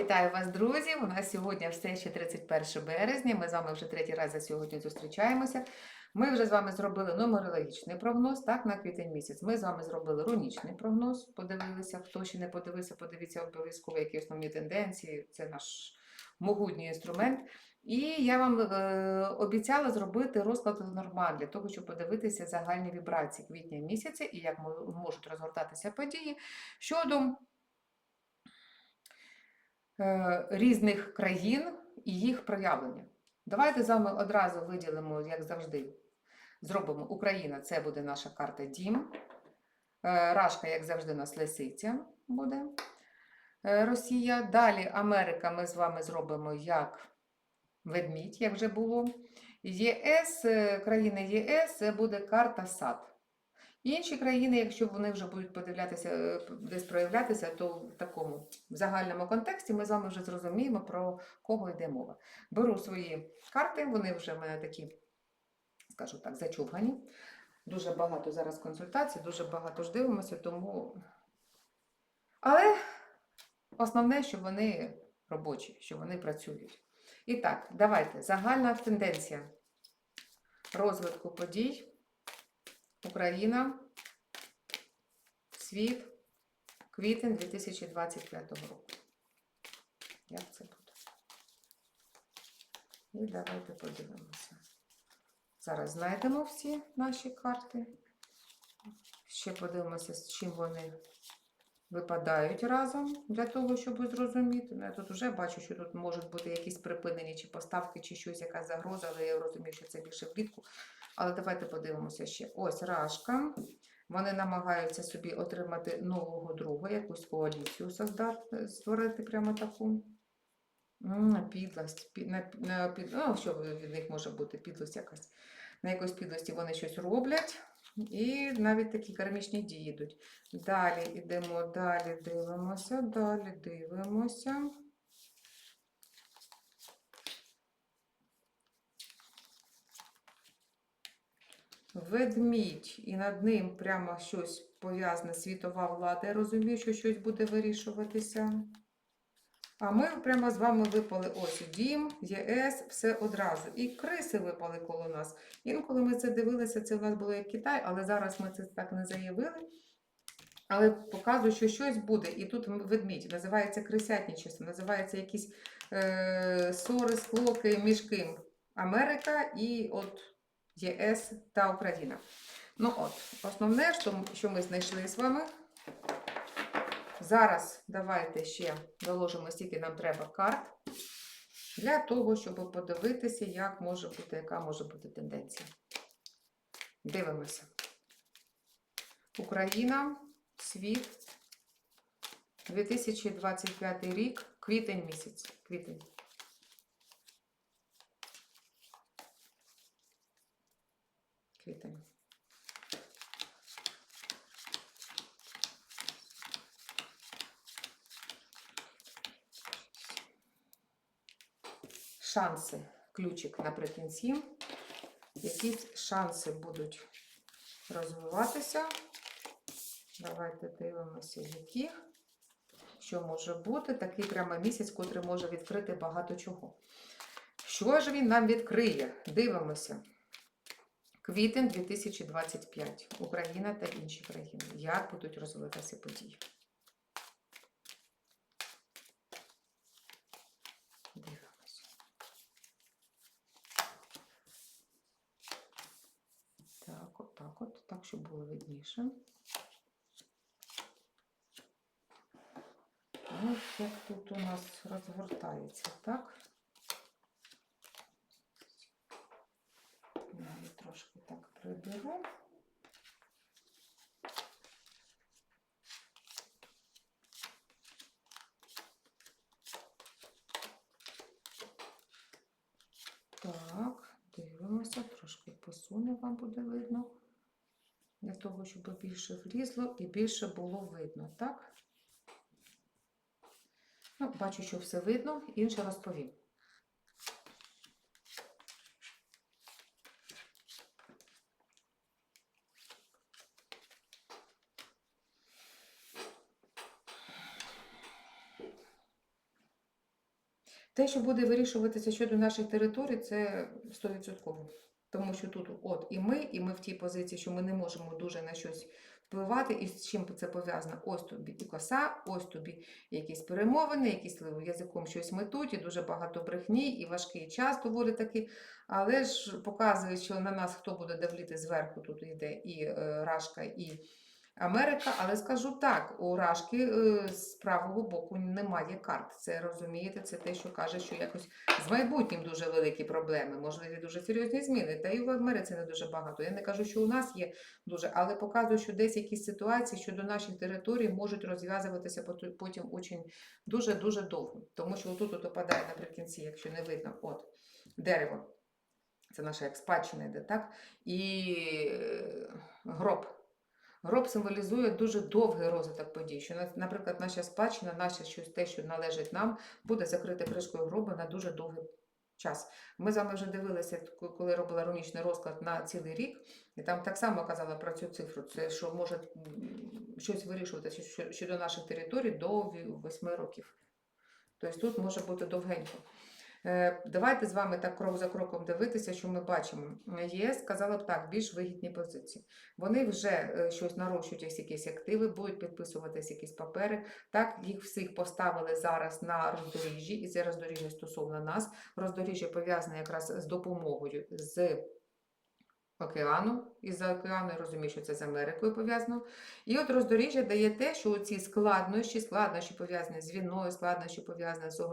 Вітаю вас, друзі! У нас сьогодні все ще 31 березня. Ми з вами вже третій раз за сьогодні зустрічаємося. Ми вже з вами зробили нумерологічний прогноз, так, на квітень місяць. Ми з вами зробили рунічний прогноз, подивилися. Хто ще не подивився, подивіться обов'язково, які основні тенденції. Це наш могутній інструмент. І я вам е, обіцяла зробити розклад Ленорман для того, щоб подивитися загальні вібрації квітня місяця і як можуть розгортатися події щодо різних країн і їх проявлення. Давайте з вами одразу виділимо, як завжди, зробимо Україна, це буде наша карта Дім. Е, Рашка, як завжди, у нас лисиця буде. Е, Росія. Далі Америка ми з вами зробимо як ведмідь, як вже було. ЄС, е, країни ЄС це буде карта сад. Інші країни, якщо вони вже будуть подивлятися, е, десь проявлятися, то в такому в загальному контексті ми з вами вже зрозуміємо, про кого йде мова. Беру свої карти, вони вже в мене такі, скажу так, зачовгані. Дуже багато зараз консультацій, дуже багато ж дивимося, тому. Але основне, що вони робочі, що вони працюють. І так, давайте. Загальна тенденція розвитку подій. Україна, світ, квітень 2025 року. Як це буде? І давайте подивимося. Зараз знайдемо всі наші карти. Ще подивимося, з чим вони випадають разом для того, щоб зрозуміти. Ну, я тут вже бачу, що тут можуть бути якісь припинені чи поставки, чи щось, якась загроза, але я розумію, що це більше влітку. Але давайте подивимося ще. Ось рашка. Вони намагаються собі отримати нового друга, якусь коаліцію создати, створити прямо таку. Підлость. Ну, що від них може бути? Підлость якась. На якоїсь підлості вони щось роблять. І навіть такі кармічні дії йдуть. Далі йдемо, далі дивимося, далі дивимося. Ведмідь, і над ним прямо щось пов'язане світова влада. Я розумію, що щось буде вирішуватися. А ми прямо з вами випали ось дім, ЄС, все одразу. І криси випали коло нас. Інколи ми це дивилися, це в нас було як Китай, але зараз ми це так не заявили. Але показую, що щось буде. І тут ведмідь називається крисятничество, називається якісь е, ссори, склоки між ким Америка і от ЄС та Україна. Ну от, основне, що, ми знайшли з вами. Зараз давайте ще доложимо, скільки нам треба карт для того, щоб подивитися, як може бути, яка може бути тенденція. Дивимося. Україна, світ, 2025 рік, квітень місяць. Квітень. Квітень. Шанси. Ключик наприкінці. Які шанси будуть розвиватися? Давайте дивимося, які. Що може бути? Такий прямо місяць, котрий може відкрити багато чого. Що ж він нам відкриє? Дивимося. Квітень 2025. Україна та інші країни. Як будуть розвиватися події? Дивимося. Так, от так от, так, щоб було видніше. Ось як тут у нас розгортається, так? Я її трошки так приберу. Так, дивимося, трошки посуну, вам буде видно. Для того, щоб більше влізло і більше було видно, так? Ну, бачу, що все видно, інше розповім. Те, що буде вирішуватися щодо наших територій, це 100%. Тому що тут от і ми, і ми в тій позиції, що ми не можемо дуже на щось впливати, і з чим це пов'язано? Ось тобі і коса, ось тобі якісь перемовини, якісь язиком щось метуть, і дуже багато брехні, і важкий час доволі таки. Але ж показує, що на нас хто буде давліти зверху, тут йде і е, Рашка, і Америка. Але скажу так: у Рашки е, з правого боку немає карт. Це розумієте, це те, що каже, що якось з майбутнім дуже великі проблеми, можливі дуже серйозні зміни. Та і в Америці не дуже багато. Я не кажу, що у нас є дуже, але показую, що десь якісь ситуації щодо наших територій можуть розв'язуватися потім очень дуже-дуже довго. Тому що отут от опадає наприкінці, якщо не видно, от дерево. Це наша як спадщина йде, так? І е, гроб. Гроб символізує дуже довгий розвиток подій. Що, наприклад, наша спадщина, наше щось те, що належить нам, буде закрите кришкою гроба на дуже довгий час. Ми з вами вже дивилися, коли робила рунічний розклад на цілий рік, і там так само казала про цю цифру. Це що може щось вирішуватися щодо наших територій до ві- восьми років. Тобто тут може бути довгенько. Е, Давайте з вами так крок за кроком дивитися, що ми бачимо. ЄС сказала б так, більш вигідні позиції. Вони вже е, щось нарощують якісь активи, будуть підписуватись якісь папери. Так, їх всіх поставили зараз на роздоріжжі, і це роздоріжжя стосовно нас. Роздоріжжя пов'язане якраз з допомогою з океану, і за океану я розумію, що це з Америкою пов'язано. І от роздоріжжя дає те, що ці складнощі, складнощі пов'язані з війною, складнощі пов'язані з е,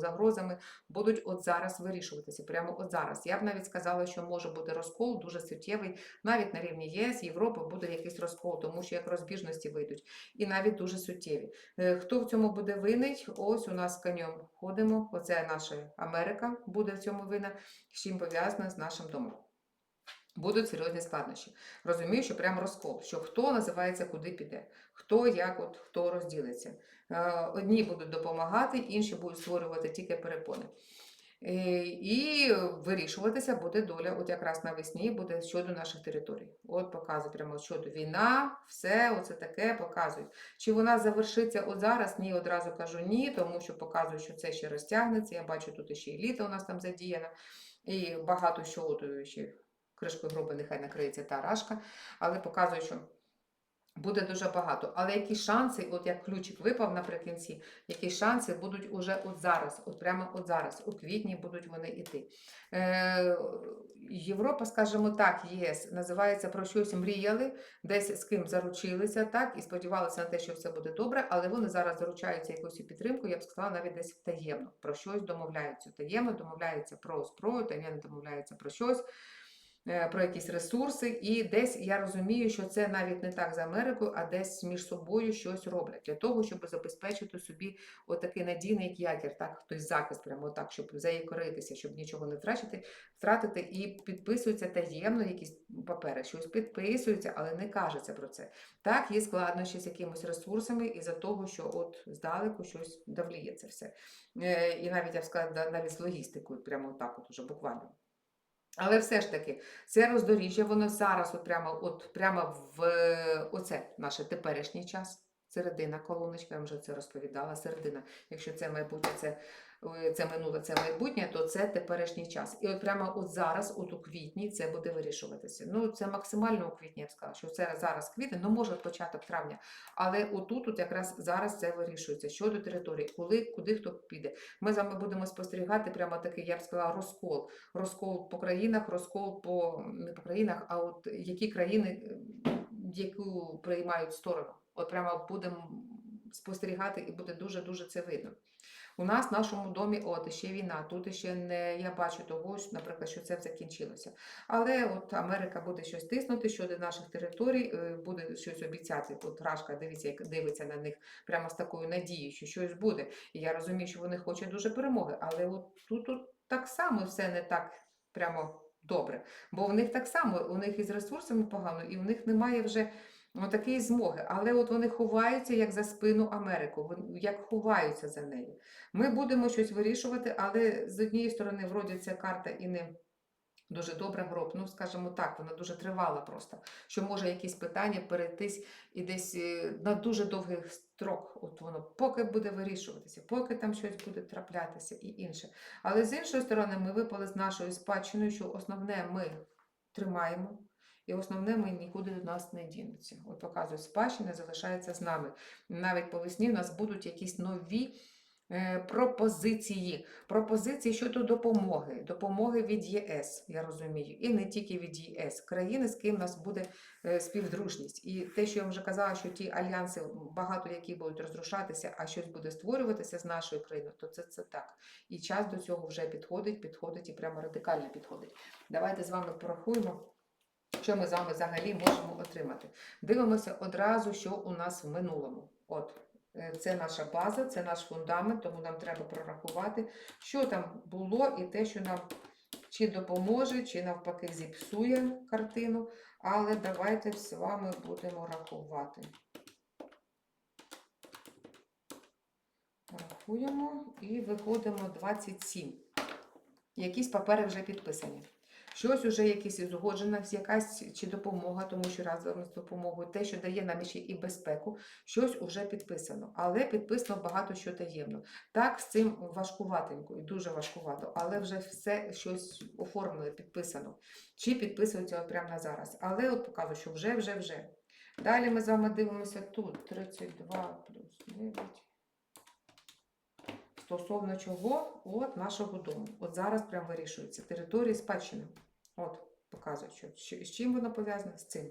загрозами, будуть от зараз вирішуватися, прямо от зараз. Я б навіть сказала, що може бути розкол дуже суттєвий, навіть на рівні ЄС, Європи буде якийсь розкол, тому що як розбіжності вийдуть, і навіть дуже суттєві. Е, Хто в цьому буде винний? Ось у нас конем ходимо. Оце наша Америка буде в цьому винна, з чим пов'язана з нашим домом. Будуть серйозні складнощі. Розумію, що прям розкол, що хто називається, куди піде, хто як от хто розділиться. Е, Одні будуть допомагати, інші будуть створювати тільки перепони. Е, І вирішуватися буде доля, от якраз навесні буде щодо наших територій. От показує прямо щодо війна, все оце таке показують. Чи вона завершиться от зараз? Ні, одразу кажу ні, тому що показують, що це ще розтягнеться. Я бачу, тут ще і літо у нас там задіяно, і багато що от ще кришкою гроби нехай накриється та рашка, але показує, що буде дуже багато. Але які шанси, от як ключик випав наприкінці, які шанси будуть уже от зараз, от прямо от зараз, у квітні будуть вони йти. Е, Європа, скажімо так, ЄС називається про щось мріяли, десь з ким заручилися, так, і сподівалися на те, що все буде добре, але вони зараз заручаються якоюсь підтримкою, я б сказала, навіть десь таємно, про щось домовляються. Таємно домовляються про зброю, таємно домовляються про щось про якісь ресурси, і десь я розумію, що це навіть не так з Америкою, а десь між собою щось роблять для того, щоб забезпечити собі отакий надійний якір, так хтось захист, прямо так, щоб заякоритися, щоб нічого не втрачати, втратити, і підписуються таємно якісь папери, щось підписуються, але не кажеться про це. Так, є складнощі з якимись ресурсами із-за того, що от здалеку щось давліє це все. Е, І навіть я б сказала, навіть з логістикою, прямо так, от уже буквально. Але все ж таки, це роздоріжжя, воно зараз, от прямо, от прямо в оце наше теперішній час. Середина колоночка, я вже це розповідала. Середина. Якщо це майбутнє, це, е, це минуле, це майбутнє, то це теперішній час. І от прямо от зараз, от у квітні, це буде вирішуватися. Ну, це максимально у квітні, я б сказала, що це зараз квітень, ну може початок травня. Але отут, от якраз зараз це вирішується щодо території, коли, куди хто піде. Ми з вами будемо спостерігати прямо такий, я б сказала, розкол. Розкол по країнах, розкол по не по країнах, а от які країни, е, яку приймають сторону. От прямо будемо спостерігати, і буде дуже-дуже це видно. У нас в нашому домі от ще війна. Тут ще не я бачу того, що, наприклад, що це закінчилося. Але от Америка буде щось тиснути щодо наших територій, е, буде щось обіцяти. От Рашка дивиться, як дивиться на них прямо з такою надією, що щось буде. І я розумію, що вони хочуть дуже перемоги. Але от тут, тут так само все не так прямо добре. Бо в них так само, у них із ресурсами погано, і в них немає вже ну, такої змоги. Але от вони ховаються як за спину Америку, як ховаються за нею. Ми будемо щось вирішувати, але з однієї сторони, вроді ця карта і не Дуже добре гроб, ну скажімо так, вона дуже тривала просто. Що може якісь питання перейтись і десь е, на дуже довгий строк, от воно поки буде вирішуватися, поки там щось буде траплятися і інше. Але з іншої сторони, ми випали з нашою спадщиною, що основне ми тримаємо, і основне ми нікуди від нас не дінуться. От показує, спадщина залишається з нами. Навіть по весні в нас будуть якісь нові. е, Пропозиції, пропозиції щодо допомоги, допомоги від ЄС, я розумію, і не тільки від ЄС, країни, з ким у нас буде е, співдружність. І те, що я вже казала, що ті альянси, багато які будуть розрушатися, а щось буде створюватися з нашою країною, то це, це так. І час до цього вже підходить, підходить і прямо радикально підходить. Давайте з вами порахуємо. Що ми з вами взагалі можемо отримати? Дивимося одразу, що у нас в минулому. От, е, це наша база, це наш фундамент, тому нам треба прорахувати, що там було, і те, що нам чи допоможе, чи навпаки зіпсує картину. Але давайте з вами будемо рахувати. Рахуємо і виходимо 27. Якісь папери вже підписані. Щось уже якесь узгоджено, якась чи допомога, тому що разом з допомогою, те, що дає нам ще і безпеку, щось уже підписано. Але підписано багато що таємно. Так, з цим важкуватенько і дуже важкувато, але вже все щось оформлено, підписано. Чи підписується прямо на зараз. Але от показую, що вже, вже, вже. Далі ми з вами дивимося тут 32 плюс 9. Стосовно чого? От нашого дому. От зараз прям вирішується. Території спадщини. От, показують, що, з чим воно пов'язане з цим.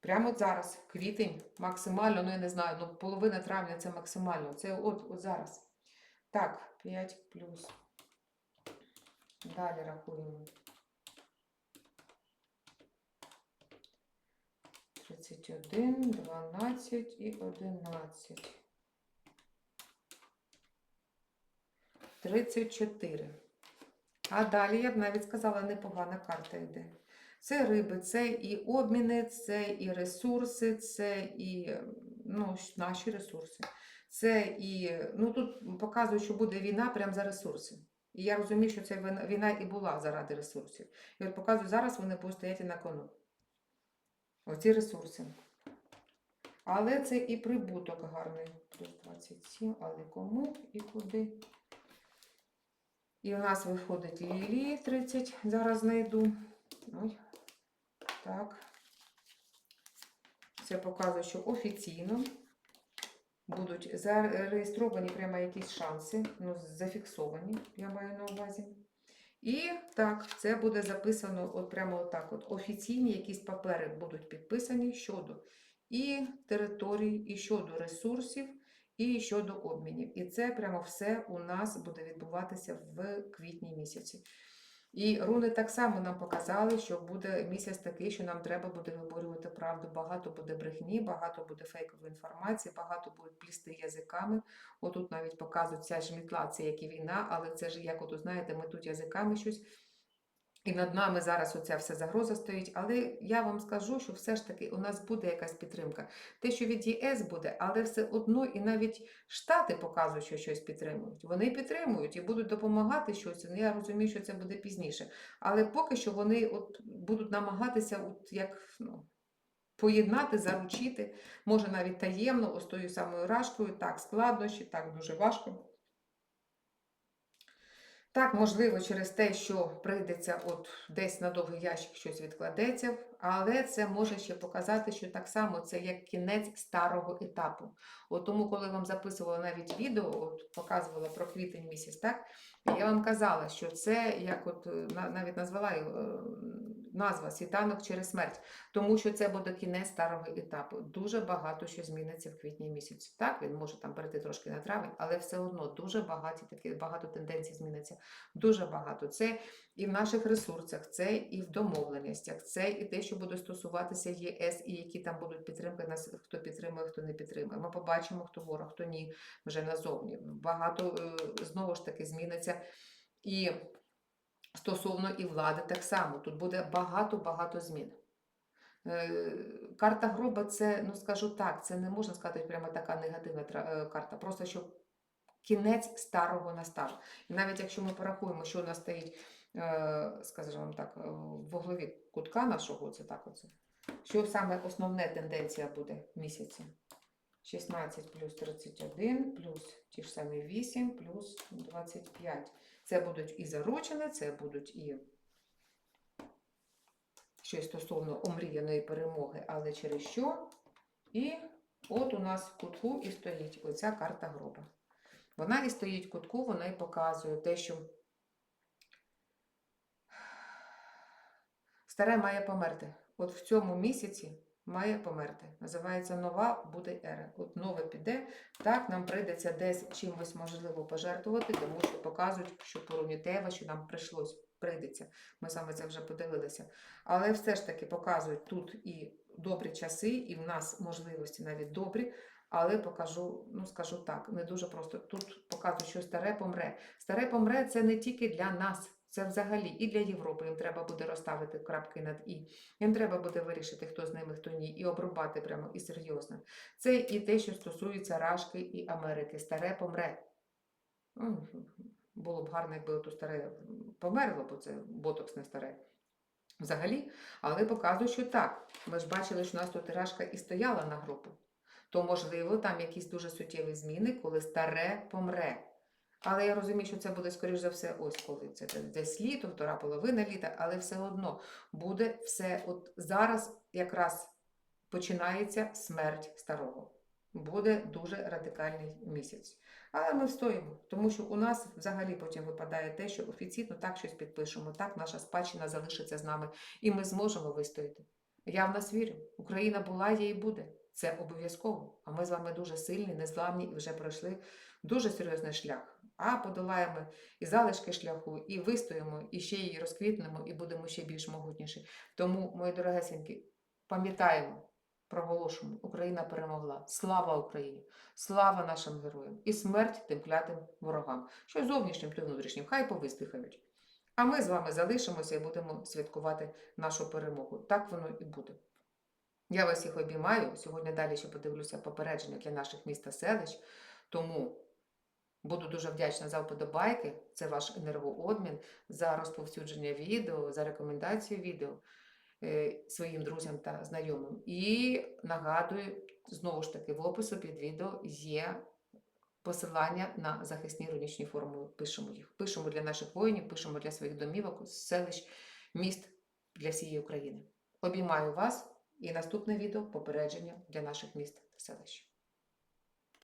Прямо от зараз, квітень, максимально, ну я не знаю, ну половина травня це максимально. Це от, от зараз. Так, 5 плюс. Далі рахуємо. 31, 12 і 11. 34. А далі, я б навіть сказала, непогана карта йде. Це риби, це і обміни, це і ресурси, це і ну, наші ресурси. Це і, ну тут показує, що буде війна прямо за ресурси. І я розумію, що це війна і була заради ресурсів. І от показую, зараз вони стояти на кону. Оці ресурси. Але це і прибуток гарний. Плюс 27, але кому і куди? І у нас виходить Лілії 30. Зараз знайду. Ой. Так. Це показує, що офіційно будуть зареєстровані прямо якісь шанси, ну, зафіксовані, я маю на увазі. І так, це буде записано от прямо отак. От офіційні якісь папери будуть підписані щодо і територій, і щодо ресурсів, і щодо обмінів. І це прямо все у нас буде відбуватися в квітні місяці. І руни так само нам показали, що буде місяць такий, що нам треба буде виборювати правду. Багато буде брехні, багато буде фейкової інформації, багато будуть плісти язиками. Отут навіть показують ця ж мітла, це як і війна, але це ж як, от знаєте, ми тут язиками щось. І над нами зараз оця вся загроза стоїть. Але я вам скажу, що все ж таки у нас буде якась підтримка. Те, що від ЄС буде, але все одно і навіть Штати показують, що щось підтримують. Вони підтримують і будуть допомагати щось. Я розумію, що це буде пізніше. Але поки що вони от будуть намагатися, от як ну, поєднати, заручити, може навіть таємно, ось тою самою рашкою, так складнощі, так дуже важко. Так, можливо, через те, що прийдеться от десь на довгий ящик щось відкладеться, але це може ще показати, що так само це як кінець старого етапу. От тому, коли вам записувала навіть відео, от показувала про квітень місяць, так я вам казала, що це як от на- навіть назвала його, назва світанок через смерть, тому що це буде кінець старого етапу. Дуже багато що зміниться в квітні місяці. Так, він може там перейти трошки на травень, але все одно дуже багаті такі багато тенденцій зміниться. Дуже багато. Це і в наших ресурсах, це і в домовленостях, це і те, що буде стосуватися ЄС, і які там будуть підтримки нас, хто підтримує, хто не підтримує. Ми побачимо, хто ворог, хто ні, вже назовні. Багато е, знову ж таки зміниться. І стосовно і влади так само. Тут буде багато-багато змін. Е, Карта гроба це, ну скажу так, це не можна сказати прямо така негативна е, карта. Просто щоб Кінець старого настав. І навіть якщо ми порахуємо, що у нас стоїть, е, скажімо так, в вуглові кутка нашого, це так оце. Що саме основна тенденція буде в місяці? 16 плюс 31 плюс ті ж самі 8 плюс 25. Це будуть і заручені, це будуть і щось стосовно омріяної перемоги, але через що? І от у нас в кутку і стоїть оця карта гроба. Вона і стоїть в кутку, вона і показує те, що старе має померти. От в цьому місяці має померти. Називається нова буде ера. От нове піде. Так, нам прийдеться десь чимось можливо пожертвувати, тому що показують, що порунітева, що нам прийшлось, прийдеться. Ми саме це вже подивилися. Але все ж таки показують тут і добрі часи, і в нас можливості навіть добрі. Але покажу, ну скажу так, не дуже просто. Тут показують, що старе помре. Старе помре це не тільки для нас, це взагалі і для Європи. Їм треба буде розставити крапки над і. Їм треба буде вирішити, хто з ними, хто ні, і обрубати прямо і серйозно. Це і те, що стосується Рашки і Америки. Старе помре. Ну, Було б гарно, якби ото старе померло, бо це ботокс не старе. Взагалі, але показує, що так. Ми ж бачили, що у нас тут Рашка і стояла на групу. То, можливо, там якісь дуже суттєві зміни, коли старе помре. Але я розумію, що це буде, скоріш за все, ось коли це десь літо, втора половина літа, але все одно буде все. От зараз якраз починається смерть старого. Буде дуже радикальний місяць. Але ми встоїмо, тому що у нас взагалі потім випадає те, що офіційно так щось підпишемо, так наша спадщина залишиться з нами, і ми зможемо вистояти. Я в нас вірю. Україна була, є і буде. Це обов'язково. А ми з вами дуже сильні, незламні і вже пройшли дуже серйозний шлях. А подолаємо і залишки шляху, і вистоїмо, і ще й розквітнемо, і будемо ще більш могутніші. Тому, мої дорогесенькі, пам'ятаємо, проголошуємо, Україна перемогла. Слава Україні! Слава нашим героям! І смерть тим клятим ворогам, що зовнішнім, то внутрішнім, хай повистихають. А ми з вами залишимося і будемо святкувати нашу перемогу. Так воно і буде. Я вас всіх обіймаю. Сьогодні далі ще подивлюся попередження для наших міст та селищ. Тому буду дуже вдячна за вподобайки. Це ваш енергообмін, за розповсюдження відео, за рекомендацію відео е, своїм друзям та знайомим. І нагадую, знову ж таки, в опису під відео є посилання на захисні іронічні формули. Пишемо їх. Пишемо для наших воїнів, пишемо для своїх домівок, селищ, міст для всієї України. Обіймаю вас і наступне відео попередження для наших міст та селищ.